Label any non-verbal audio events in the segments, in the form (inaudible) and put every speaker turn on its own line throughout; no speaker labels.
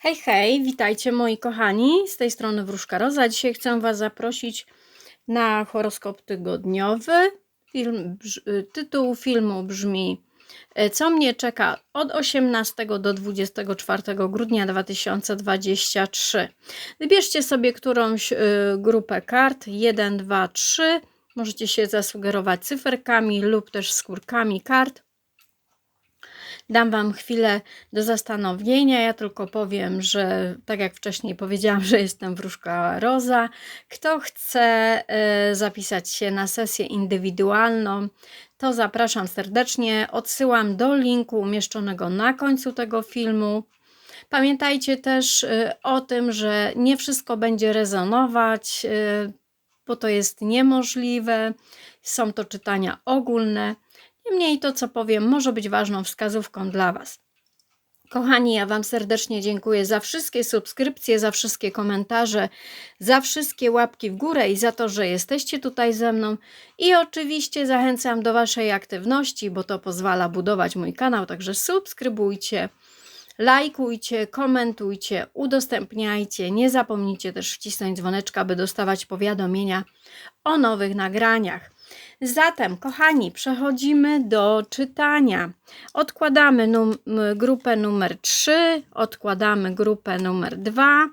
Hej, hej, witajcie moi kochani, z tej strony Wróżka Roza. Dzisiaj chcę Was zaprosić na horoskop tygodniowy. Film, y, tytuł filmu brzmi y, Co mnie czeka od 18 do 24 grudnia 2023. Wybierzcie sobie którąś y, grupę kart 1, 2, 3. Możecie się zasugerować cyferkami lub też skórkami kart. Dam Wam chwilę do zastanowienia. Ja tylko powiem, że tak jak wcześniej powiedziałam, że jestem wróżka Roza. Kto chce e, zapisać się na sesję indywidualną, to zapraszam serdecznie. Odsyłam do linku umieszczonego na końcu tego filmu. Pamiętajcie też e, o tym, że nie wszystko będzie rezonować, e, bo to jest niemożliwe. Są to czytania ogólne. Niemniej to, co powiem, może być ważną wskazówką dla Was. Kochani, ja Wam serdecznie dziękuję za wszystkie subskrypcje, za wszystkie komentarze, za wszystkie łapki w górę i za to, że jesteście tutaj ze mną. I oczywiście zachęcam do Waszej aktywności, bo to pozwala budować mój kanał, także subskrybujcie, lajkujcie, komentujcie, udostępniajcie. Nie zapomnijcie też wcisnąć dzwoneczka, by dostawać powiadomienia o nowych nagraniach. Zatem, kochani, przechodzimy do czytania. Odkładamy num grupę numer 3, odkładamy grupę numer 2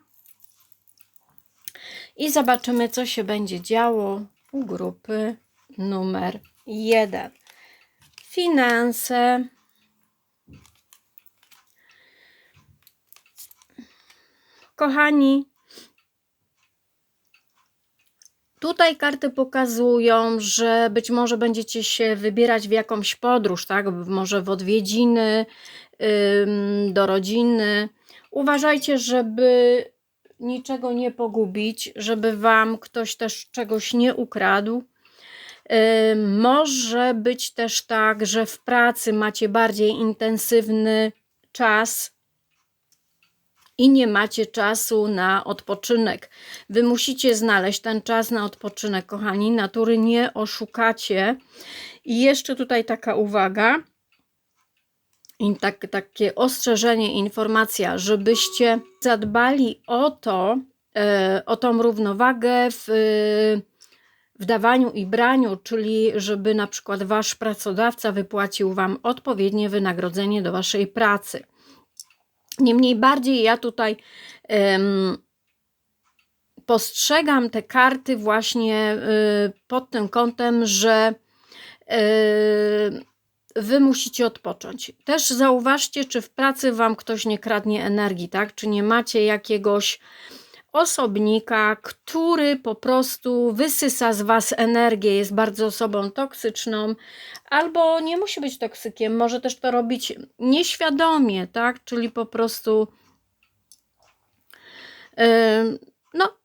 i zobaczymy, co się będzie działo u grupy numer 1. Finanse. Kochani, Tutaj karty pokazują, że być może będziecie się wybierać w jakąś podróż, tak? Może w odwiedziny, do rodziny. Uważajcie, żeby niczego nie pogubić, żeby wam ktoś też czegoś nie ukradł. Może być też tak, że w pracy macie bardziej intensywny czas, i nie macie czasu na odpoczynek. Wy musicie znaleźć ten czas na odpoczynek, kochani. Natury nie oszukacie. I jeszcze tutaj taka uwaga. I tak, takie ostrzeżenie, informacja, żebyście zadbali o to, e, o tą równowagę w, w dawaniu i braniu, czyli żeby na przykład wasz pracodawca wypłacił wam odpowiednie wynagrodzenie do waszej pracy. Niemniej bardziej ja tutaj um, postrzegam te karty właśnie y, pod tym kątem, że y, wy musicie odpocząć. Też zauważcie, czy w pracy wam ktoś nie kradnie energii, tak? Czy nie macie jakiegoś osobnika, który po prostu wysysa z Was energię, jest bardzo osobą toksyczną, albo nie musi być toksykiem, może też to robić nieświadomie, tak? Czyli po prostu no,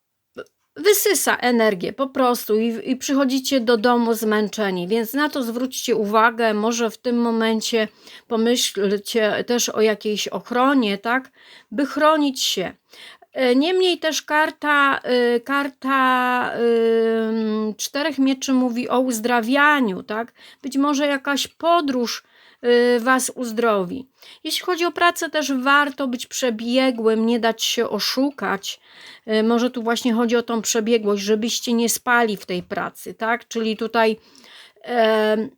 wysysa energię po prostu i, i przychodzicie do domu zmęczeni, więc na to zwróćcie uwagę, może w tym momencie pomyślcie też o jakiejś ochronie, tak, by chronić się. E, niemniej też karta, e, karta czterech mieczy mówi o uzdrawianiu, tak? Być może jakaś podróż e, Was uzdrowi. Jeśli chodzi o pracę, też warto być przebiegłym, nie dać się oszukać. Może tu właśnie chodzi o tą przebiegłość, żebyście nie spali w tej pracy, tak? Czyli tutaj e,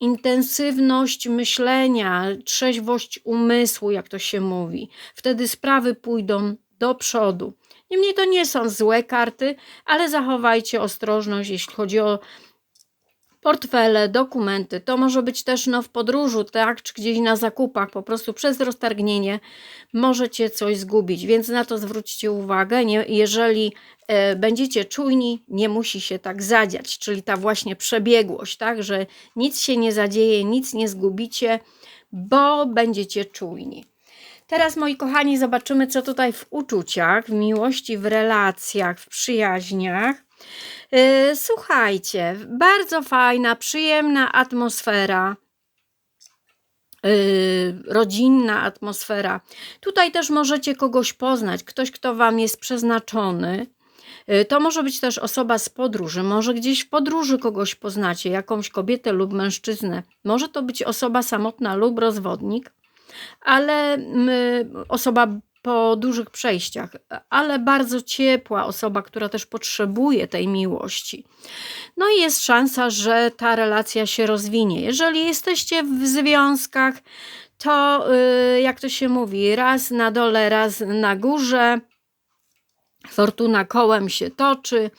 intensywność myślenia, trzeźwość umysłu, jak to się mówi. Wtedy sprawy pójdą do przodu. Niemniej to nie są złe karty, ale zachowajcie ostrożność, jeśli chodzi o portfele, dokumenty. To może być też no, w podróżu, tak, czy gdzieś na zakupach, po prostu przez roztargnienie możecie coś zgubić, więc na to zwróćcie uwagę. Nie, jeżeli e, będziecie czujni, nie musi się tak zadziać, czyli ta właśnie przebiegłość, tak, że nic się nie zadzieje, nic nie zgubicie, bo będziecie czujni. Teraz, moi kochani, zobaczymy, co tutaj w uczuciach, w miłości, w relacjach, w przyjaźniach. Yy, słuchajcie, bardzo fajna, przyjemna atmosfera. Yy, rodzinna atmosfera. Tutaj też możecie kogoś poznać, ktoś, kto Wam jest przeznaczony. Yy, to może być też osoba z podróży, może gdzieś w podróży kogoś poznacie, jakąś kobietę lub mężczyznę. Może to być osoba samotna lub rozwodnik ale osoba po dużych przejściach, ale bardzo ciepła osoba, która też potrzebuje tej miłości. No i jest szansa, że ta relacja się rozwinie. Jeżeli jesteście w związkach, to y, jak to się mówi, raz na dole, raz na górze. Fortuna kołem się toczy.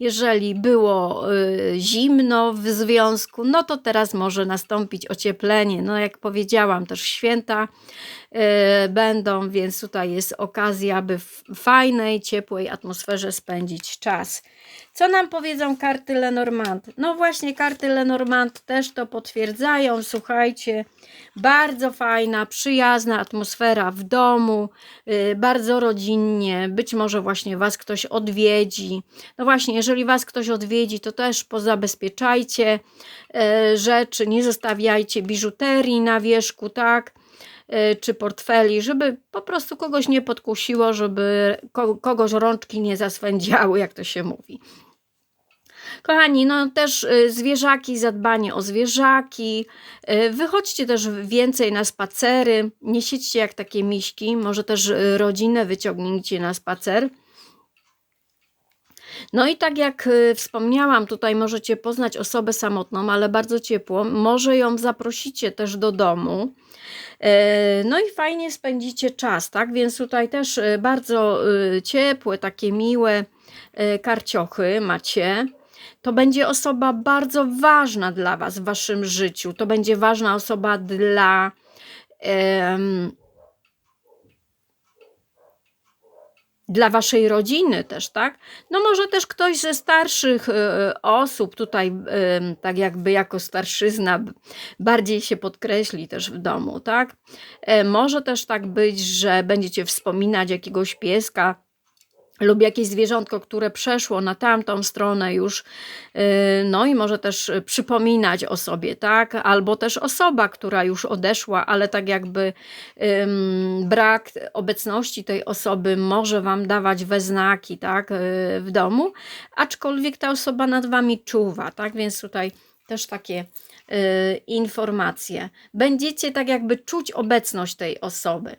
Jeżeli było y, zimno w związku, no to teraz może nastąpić ocieplenie. No, jak powiedziałam, też święta będą, więc tutaj jest okazja, by w fajnej, ciepłej atmosferze spędzić czas. Co nam powiedzą karty Lenormand? No właśnie, karty Lenormand też to potwierdzają. Słuchajcie, bardzo fajna, przyjazna atmosfera w domu, yy, bardzo rodzinnie. Być może właśnie Was ktoś odwiedzi. No właśnie, jeżeli Was ktoś odwiedzi, to też pozabezpieczajcie yy, rzeczy, nie zostawiajcie biżuterii na wierzchu, tak? Y, czy portfeli, żeby po prostu kogoś nie podkusiło, żeby kogoś rączki nie zaswędziały, jak to się mówi. Kochani, no też y, zwierzaki, zadbanie o zwierzaki. Y, wychodźcie też więcej na spacery. Nie siedźcie jak takie miśki. Może też rodzinę wyciągnijcie na spacer. No i tak jak wspomniałam, tutaj możecie poznać osobę samotną, ale bardzo ciepło. Może ją zaprosicie też do domu. No i fajnie spędzicie czas, tak? Więc tutaj też bardzo ciepłe, takie miłe karciochy macie to będzie osoba bardzo ważna dla Was w Waszym życiu. To będzie ważna osoba dla. Dla waszej rodziny też, tak? No może też ktoś ze starszych y, osób tutaj, tak jakby jako starszyzna, bardziej się podkreśli też w domu, tak? Y, może też tak być, że będziecie wspominać jakiegoś pieska, lub jakieś zwierzątko, które przeszło na tamtą stronę już, y, no i może też przypominać o sobie, tak? Albo też osoba, która już odeszła, ale tak jakby brak obecności tej osoby może Wam dawać we znaki, tak? Y, w domu, aczkolwiek ta osoba nad Wami czuwa, tak? Więc tutaj też takie y, informacje. Będziecie tak jakby czuć obecność tej osoby.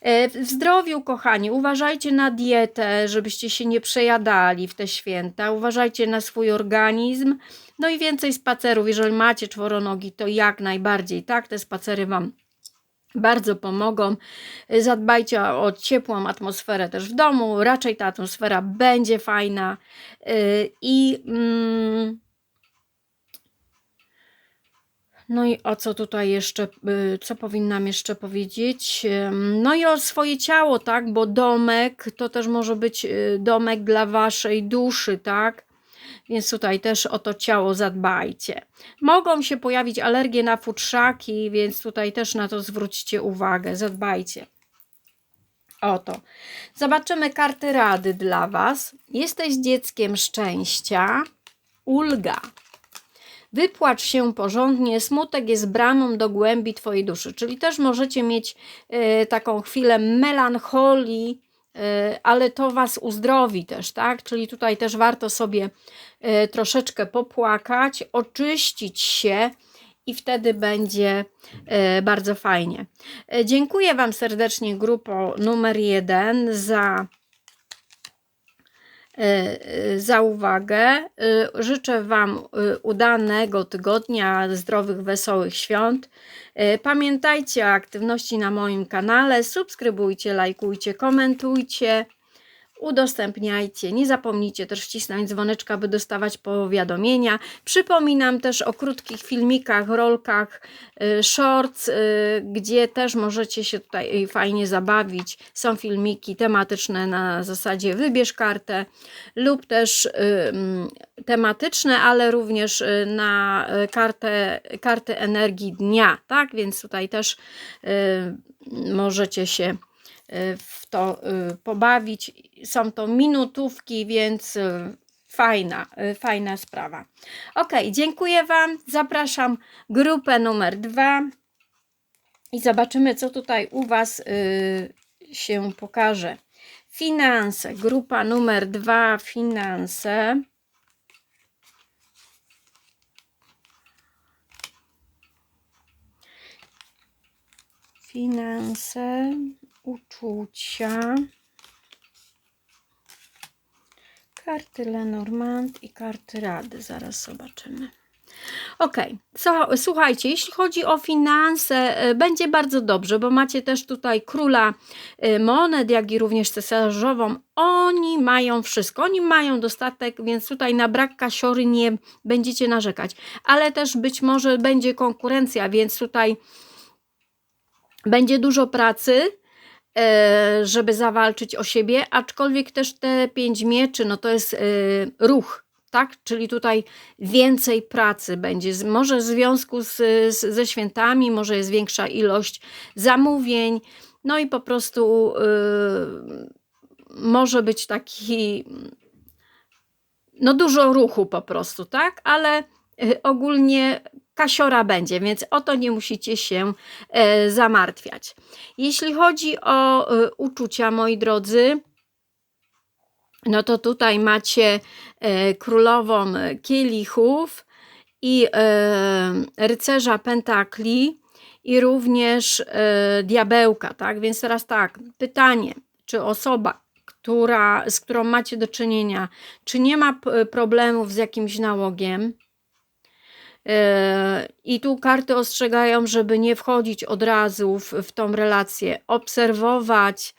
E, w zdrowiu, kochani, uważajcie na dietę, żebyście się nie przejadali w te święta. Uważajcie na swój organizm. No i więcej spacerów. Jeżeli macie czworonogi, to jak najbardziej, tak? Te spacery Wam bardzo pomogą. Zadbajcie o ciepłą atmosferę też w domu. Raczej ta atmosfera będzie fajna. E, I. Mm, no i o co tutaj jeszcze, y, co powinnam jeszcze powiedzieć? No i o swoje ciało, tak? Bo domek to też może być y, domek dla waszej duszy, tak? Więc tutaj też o to ciało zadbajcie. Mogą się pojawić alergie na futrzaki, więc tutaj też na to zwróćcie uwagę, zadbajcie. Oto. Zobaczymy karty rady dla Was. Jesteś dzieckiem szczęścia. Ulga. Wypłacz się porządnie, smutek jest bramą do głębi Twojej duszy. Czyli też możecie mieć y, taką chwilę melancholii, y, ale to Was uzdrowi też, tak? Czyli tutaj też warto sobie y, troszeczkę popłakać, oczyścić się i wtedy będzie bardzo fajnie. Dziękuję Wam serdecznie, grupo numer jeden, za E, e, za uwagę. E, życzę Wam udanego tygodnia, zdrowych, wesołych świąt. Pamiętajcie o aktywności na moim kanale. Subskrybujcie, lajkujcie, komentujcie udostępniajcie. Nie zapomnijcie też wcisnąć dzwoneczka, by dostawać powiadomienia. Przypominam też o krótkich filmikach, rolkach, y, shorts, y, gdzie też możecie się tutaj fajnie zabawić. Są filmiki tematyczne na zasadzie wybierz kartę lub też y, mm, tematyczne, ale również na kartę, kartę energii dnia, tak? Więc tutaj też możecie się w to y, pobawić. Są to minutówki, więc y, fajna, y, fajna sprawa. Ok, dziękuję Wam. Zapraszam grupę numer dwa i zobaczymy, co tutaj u Was się pokaże. Finanse, grupa numer dwa, finanse. Finanse. Uczucia. Karty Lenormand i karty Rady. Zaraz zobaczymy. Ok, słuchajcie, jeśli chodzi o finanse, e, będzie bardzo dobrze, bo macie też tutaj króla e, monet, jak i również cesarzową. Oni mają wszystko, oni mają dostatek, więc tutaj na brak kasiory nie będziecie narzekać, ale też być może będzie konkurencja, więc tutaj będzie dużo pracy żeby zawalczyć o siebie, aczkolwiek też te pięć mieczy, no to jest ruch, tak? Czyli tutaj więcej pracy będzie. Może w związku z, z, ze świętami, może jest większa ilość zamówień, no i po prostu yy, może być taki, no dużo ruchu po prostu, tak? Ale ogólnie kasiora będzie, więc o to nie musicie się yy, zamartwiać. Jeśli chodzi o y, uczucia, moi drodzy, no to tutaj macie e, królową kielichów i e, rycerza pentakli i również e, diabełka, tak? Więc teraz tak, pytanie, czy osoba, która, z którą macie do czynienia, czy nie ma problemów z jakimś nałogiem, i tu karty ostrzegają, żeby nie wchodzić od razu w, w tą relację, obserwować,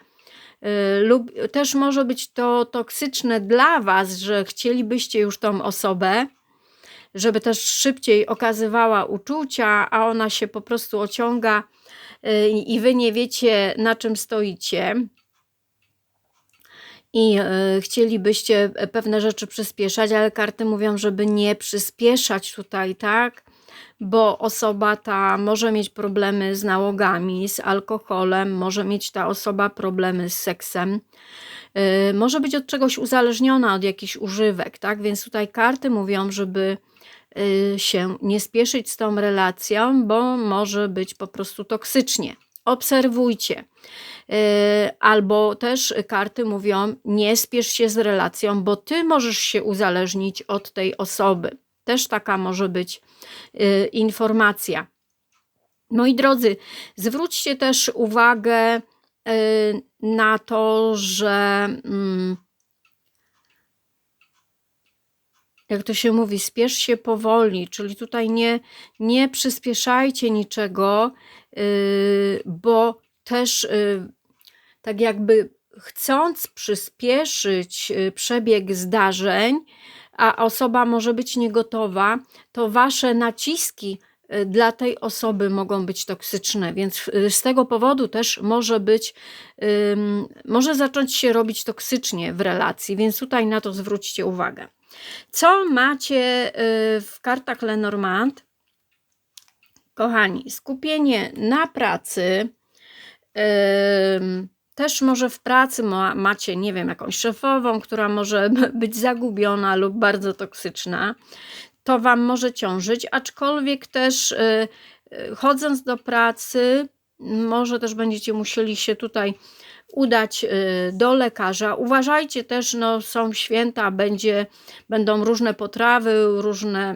Y, lub też może być to toksyczne dla Was, że chcielibyście już tą osobę, żeby też szybciej okazywała uczucia, a ona się po prostu ociąga y, i Wy nie wiecie, na czym stoicie. I y, chcielibyście pewne rzeczy przyspieszać, ale karty mówią, żeby nie przyspieszać tutaj, tak? bo osoba ta może mieć problemy z nałogami, z alkoholem, może mieć ta osoba problemy z seksem, yy, może być od czegoś uzależniona, od jakichś używek, tak? Więc tutaj karty mówią, żeby się nie spieszyć z tą relacją, bo może być po prostu toksycznie. Obserwujcie. Yy, albo też karty mówią, nie spiesz się z relacją, bo ty możesz się uzależnić od tej osoby. Też taka może być y, informacja. Moi drodzy, zwróćcie też uwagę y, na to, że mm, jak to się mówi, spiesz się powoli, czyli tutaj nie, nie przyspieszajcie niczego, y, bo też tak jakby chcąc przyspieszyć przebieg zdarzeń, a osoba może być niegotowa, to wasze naciski dla tej osoby mogą być toksyczne, więc z tego powodu też może być, może zacząć się robić toksycznie w relacji, więc tutaj na to zwróćcie uwagę. Co macie y, w kartach Lenormand? Kochani, skupienie na pracy, też może w pracy ma, macie, nie wiem, jakąś szefową, która może (laughs) być zagubiona lub bardzo toksyczna. To Wam może ciążyć, aczkolwiek też y, y, chodząc do pracy, może też będziecie musieli się tutaj udać y, do lekarza. Uważajcie też, no są święta, będzie, będą różne potrawy, różne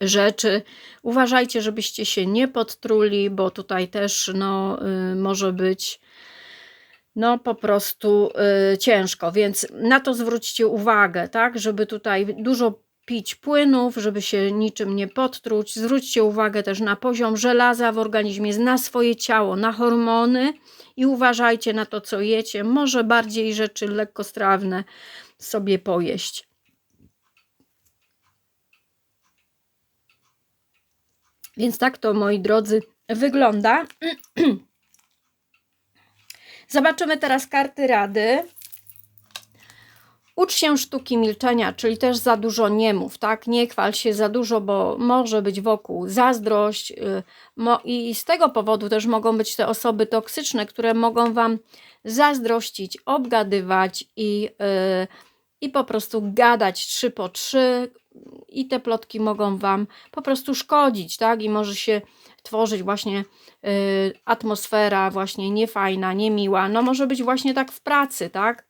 rzeczy. Uważajcie, żebyście się nie podtruli, bo tutaj też no, może być no po prostu y, ciężko, więc na to zwróćcie uwagę, tak, żeby tutaj dużo pić płynów, żeby się niczym nie podtruć. Zwróćcie uwagę też na poziom żelaza w organizmie, na swoje ciało, na hormony i uważajcie na to, co jecie. Może bardziej rzeczy lekkostrawne sobie pojeść. Więc tak to, moi drodzy, wygląda. (clears throat) Zobaczymy teraz karty rady. Ucz się sztuki milczenia, czyli też za dużo nie mów, tak? Nie chwal się za dużo, bo może być wokół zazdrość y, i z tego powodu też mogą być te osoby toksyczne, które mogą Wam zazdrościć, obgadywać i, y, i po prostu gadać trzy po trzy i te plotki mogą Wam po prostu szkodzić, tak? I może się tworzyć właśnie Y, atmosfera właśnie niefajna, niemiła. No może być właśnie tak w pracy, tak?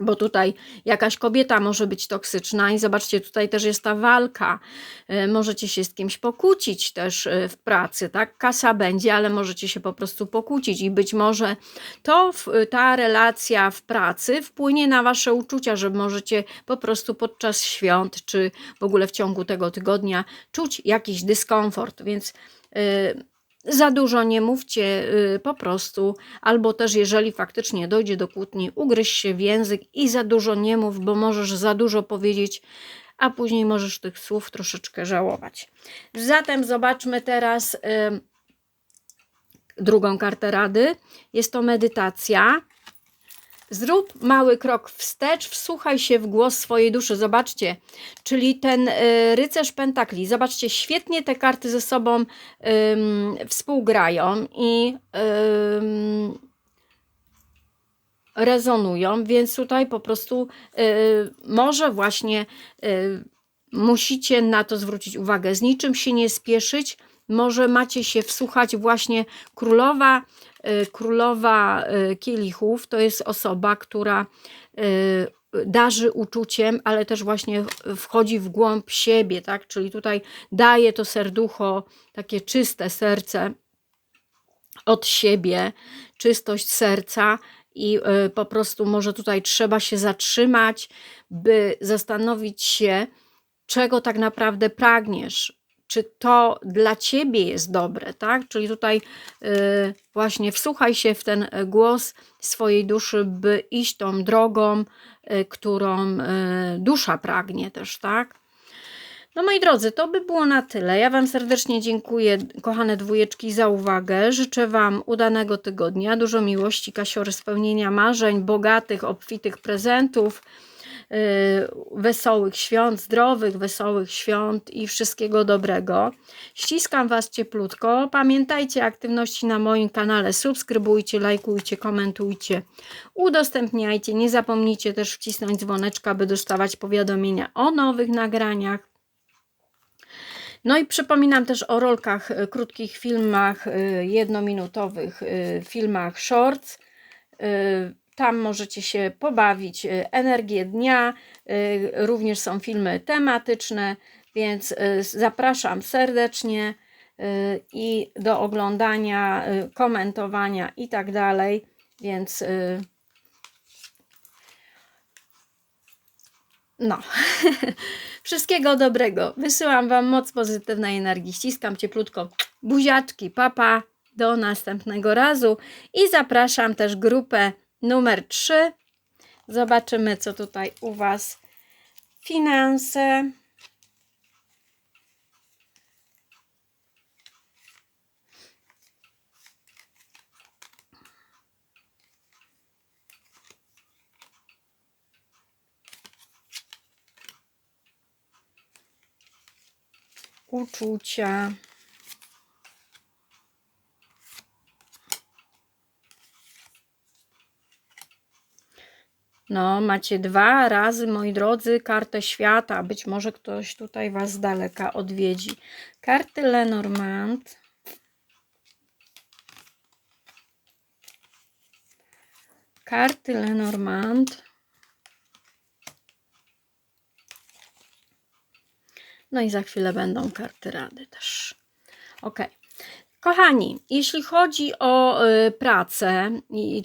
Bo tutaj jakaś kobieta może być toksyczna i zobaczcie, tutaj też jest ta walka. E, Możecie się z kimś pokłócić też e, w pracy, tak? Kasa będzie, ale możecie się po prostu pokłócić i być może to, ta relacja w pracy wpłynie na wasze uczucia, że możecie po prostu podczas świąt czy w ogóle w ciągu tego tygodnia czuć jakiś dyskomfort, więc y, za dużo nie mówcie y, po prostu, albo też jeżeli faktycznie dojdzie do kłótni, ugryź się w język i za dużo nie mów, bo możesz za dużo powiedzieć, a później możesz tych słów troszeczkę żałować. Zatem zobaczmy teraz y, drugą kartę rady. Jest to medytacja. Zrób mały krok wstecz, wsłuchaj się w głos swojej duszy. Zobaczcie, czyli ten y, rycerz pentakli. Zobaczcie, świetnie te karty ze sobą współgrają i rezonują, więc tutaj po prostu y, może właśnie y, musicie na to zwrócić uwagę. Z niczym się nie spieszyć. Może macie się wsłuchać właśnie królowa, królowa y, kielichów. To jest osoba, która y, darzy uczuciem, ale też właśnie wchodzi w głąb siebie, tak? Czyli tutaj daje to serducho, takie czyste serce od siebie, czystość serca i y, po prostu może tutaj trzeba się zatrzymać, by zastanowić się, czego tak naprawdę pragniesz. Czy to dla ciebie jest dobre, tak? Czyli tutaj y, właśnie wsłuchaj się w ten głos swojej duszy, by iść tą drogą, y, którą y, dusza pragnie też, tak? No moi drodzy, to by było na tyle. Ja Wam serdecznie dziękuję, kochane dwójeczki, za uwagę. Życzę Wam udanego tygodnia, dużo miłości, kasiory, spełnienia marzeń, bogatych, obfitych prezentów, wesołych świąt, zdrowych, wesołych świąt i wszystkiego dobrego. Ściskam Was cieplutko. Pamiętajcie aktywności na moim kanale. Subskrybujcie, lajkujcie, komentujcie, udostępniajcie. Nie zapomnijcie też wcisnąć dzwoneczka, by dostawać powiadomienia o nowych nagraniach. No i przypominam też o rolkach, y, krótkich filmach, y, jednominutowych y, filmach shorts. Tam możecie się pobawić. y, Energię dnia, y, również są filmy tematyczne, więc y, zapraszam serdecznie i do oglądania, komentowania i tak dalej. Więc no. (laughs) Wszystkiego dobrego. Wysyłam Wam moc pozytywnej energii. Ściskam cieplutko. Buziaczki, papa. Do następnego razu. I zapraszam też grupę numer 3. Zobaczymy, co tutaj u Was. Finanse. Uczucia. No, macie dwa razy, moi drodzy, kartę świata. Być może ktoś tutaj Was z daleka odwiedzi. Karty Lenormand. Karty Lenormand. No i za chwilę będą karty rady też. Ok. Kochani, jeśli chodzi o y, pracę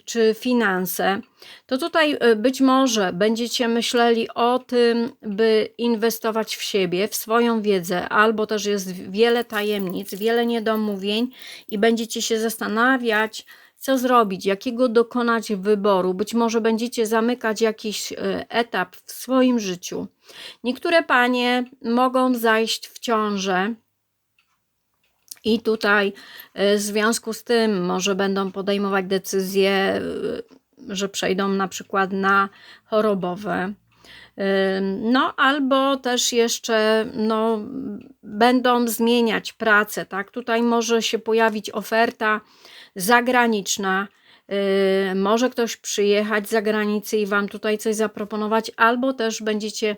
czy finanse, to tutaj y, być może będziecie myśleli o tym, by inwestować w siebie, w swoją wiedzę, albo też jest wiele tajemnic, wiele niedomówień i będziecie się zastanawiać, co zrobić, jakiego dokonać wyboru. Być może będziecie zamykać jakiś y, etap w swoim życiu. Niektóre panie mogą zajść w ciążę. I tutaj y, w związku z tym może będą podejmować decyzje, y, że przejdą na przykład na chorobowe. Y, No, albo też jeszcze no, będą zmieniać pracę, tak? Tutaj może się pojawić oferta zagraniczna, może ktoś przyjechać z zagranicy i Wam tutaj coś zaproponować, albo też będziecie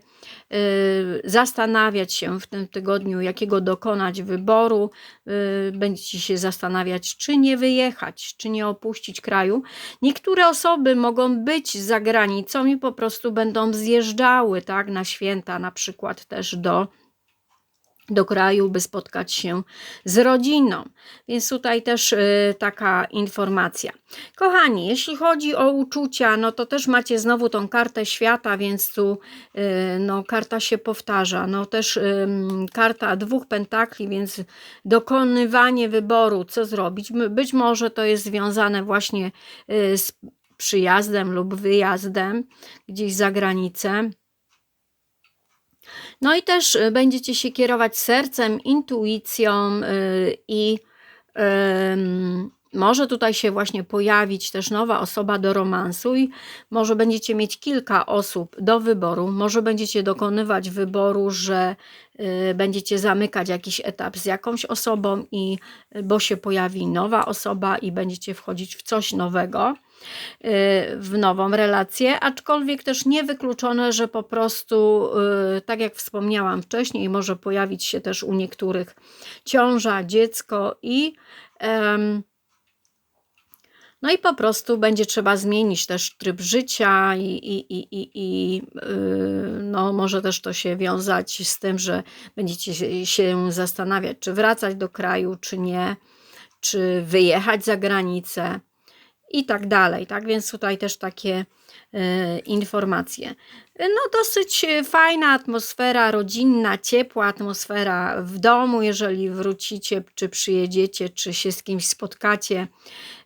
y, zastanawiać się w tym tygodniu, jakiego dokonać wyboru, y, będziecie się zastanawiać, czy nie wyjechać, czy nie opuścić kraju. Niektóre osoby mogą być za granicą i po prostu będą zjeżdżały tak, na święta, na przykład też do do kraju, by spotkać się z rodziną. Więc tutaj też y, taka informacja. Kochani, jeśli chodzi o uczucia, no to też macie znowu tą kartę świata, więc tu y, no, karta się powtarza. No też karta dwóch pentakli, więc dokonywanie wyboru, co zrobić. Być może to jest związane właśnie y, z przyjazdem lub wyjazdem gdzieś za granicę no i też y, będziecie się kierować sercem, intuicją y, i może tutaj się właśnie pojawić też nowa osoba do romansu i może będziecie mieć kilka osób do wyboru, może będziecie dokonywać wyboru, że y, będziecie zamykać jakiś etap z jakąś osobą i bo się pojawi nowa osoba i będziecie wchodzić w coś nowego w nową relację, aczkolwiek też niewykluczone, że po prostu, y, tak jak wspomniałam wcześniej, może pojawić się też u niektórych ciąża, dziecko i no i po prostu będzie trzeba zmienić też tryb życia i, i, i, i, i y, no może też to się wiązać z tym, że będziecie się zastanawiać, czy wracać do kraju, czy nie, czy wyjechać za granicę i tak dalej. Tak więc tutaj też takie e, informacje. No, dosyć fajna atmosfera rodzinna, ciepła atmosfera w domu, jeżeli wrócicie, czy przyjedziecie, czy się z kimś spotkacie.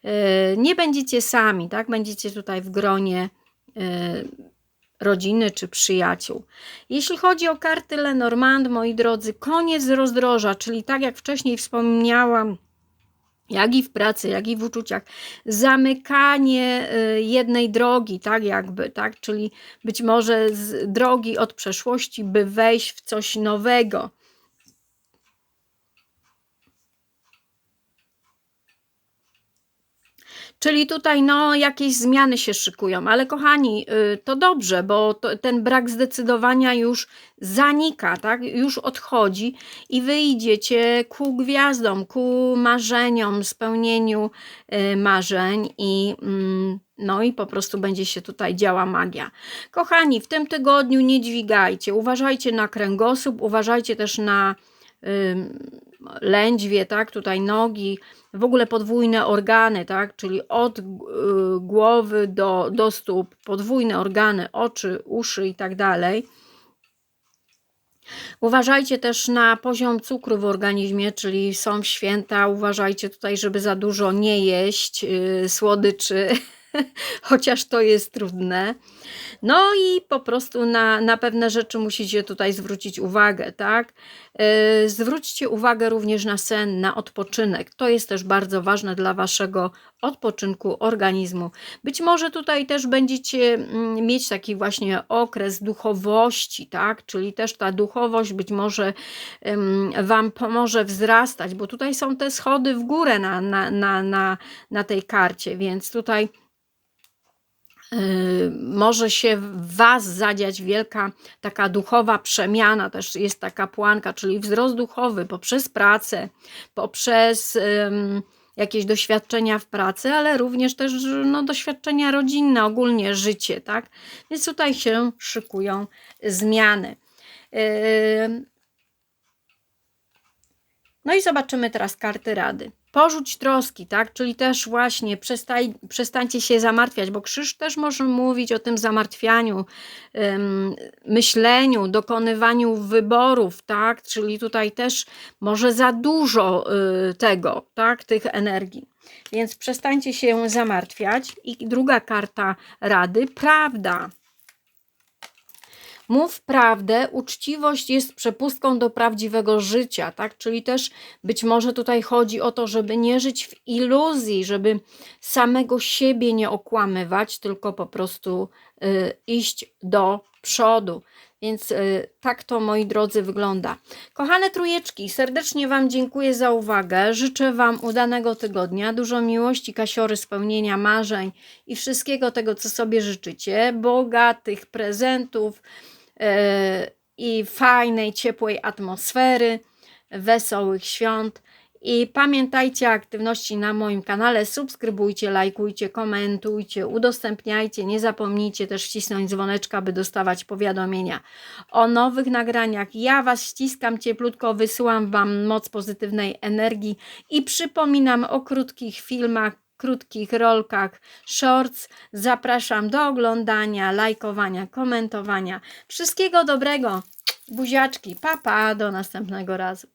E, nie będziecie sami, tak? Będziecie tutaj w gronie e, rodziny czy przyjaciół. Jeśli chodzi o karty Lenormand, moi drodzy, koniec rozdroża, czyli tak jak wcześniej wspomniałam, jak i w pracy, jak i w uczuciach, zamykanie y, jednej drogi, tak jakby, tak, czyli być może z drogi od przeszłości, by wejść w coś nowego. Czyli tutaj no, jakieś zmiany się szykują, ale kochani, y, to dobrze, bo to, ten brak zdecydowania już zanika, tak? już odchodzi i wyjdziecie ku gwiazdom, ku marzeniom, spełnieniu y, marzeń i mm, no i po prostu będzie się tutaj działa magia. Kochani, w tym tygodniu nie dźwigajcie, uważajcie na kręgosłup, uważajcie też na lędźwie, tak, tutaj nogi, w ogóle podwójne organy, tak, czyli od y, głowy do, do stóp, podwójne organy, oczy, uszy i tak dalej. Uważajcie też na poziom cukru w organizmie, czyli są święta, uważajcie tutaj, żeby za dużo nie jeść yy, słodyczy, (laughs) (laughs) chociaż to jest trudne. No i po prostu na, na pewne rzeczy musicie tutaj zwrócić uwagę, tak? Yy, zwróćcie uwagę również na sen, na odpoczynek. To jest też bardzo ważne dla waszego odpoczynku organizmu. Być może tutaj też będziecie mm, mieć taki właśnie okres duchowości, tak? Czyli też ta duchowość być może wam pomoże wzrastać, bo tutaj są te schody w górę na, na, na, na, na tej karcie, więc tutaj może się w Was zadziać wielka taka duchowa przemiana, też jest taka płanka, czyli wzrost duchowy poprzez pracę, poprzez jakieś doświadczenia w pracy, ale również też no, doświadczenia rodzinne, ogólnie życie, tak? Więc tutaj się szykują zmiany. Yy, no i zobaczymy teraz karty rady. Porzuć troski, tak? Czyli też właśnie przestań, przestańcie się zamartwiać, bo krzyż też może mówić o tym zamartwianiu, ym, myśleniu, dokonywaniu wyborów, tak? Czyli tutaj też może za dużo y, tego, tak? Tych energii. Więc przestańcie się zamartwiać. I druga karta rady, prawda. Mów prawdę, uczciwość jest przepustką do prawdziwego życia, tak? Czyli też być może tutaj chodzi o to, żeby nie żyć w iluzji, żeby samego siebie nie okłamywać, tylko po prostu y, iść do przodu. Więc y, tak to, moi drodzy, wygląda. Kochane trójeczki, serdecznie Wam dziękuję za uwagę. Życzę Wam udanego tygodnia, dużo miłości, kasiory, spełnienia marzeń i wszystkiego tego, co sobie życzycie. Bogatych prezentów i fajnej, ciepłej atmosfery, wesołych świąt. I pamiętajcie aktywności na moim kanale. Subskrybujcie, lajkujcie, komentujcie, udostępniajcie. Nie zapomnijcie też wcisnąć dzwoneczka, by dostawać powiadomienia o nowych nagraniach. Ja Was ściskam cieplutko, wysyłam Wam moc pozytywnej energii i przypominam o krótkich filmach, krótkich rolkach, shorts. Zapraszam do oglądania, lajkowania, komentowania. Wszystkiego dobrego. Buziaczki. Papa, pa, do następnego razu.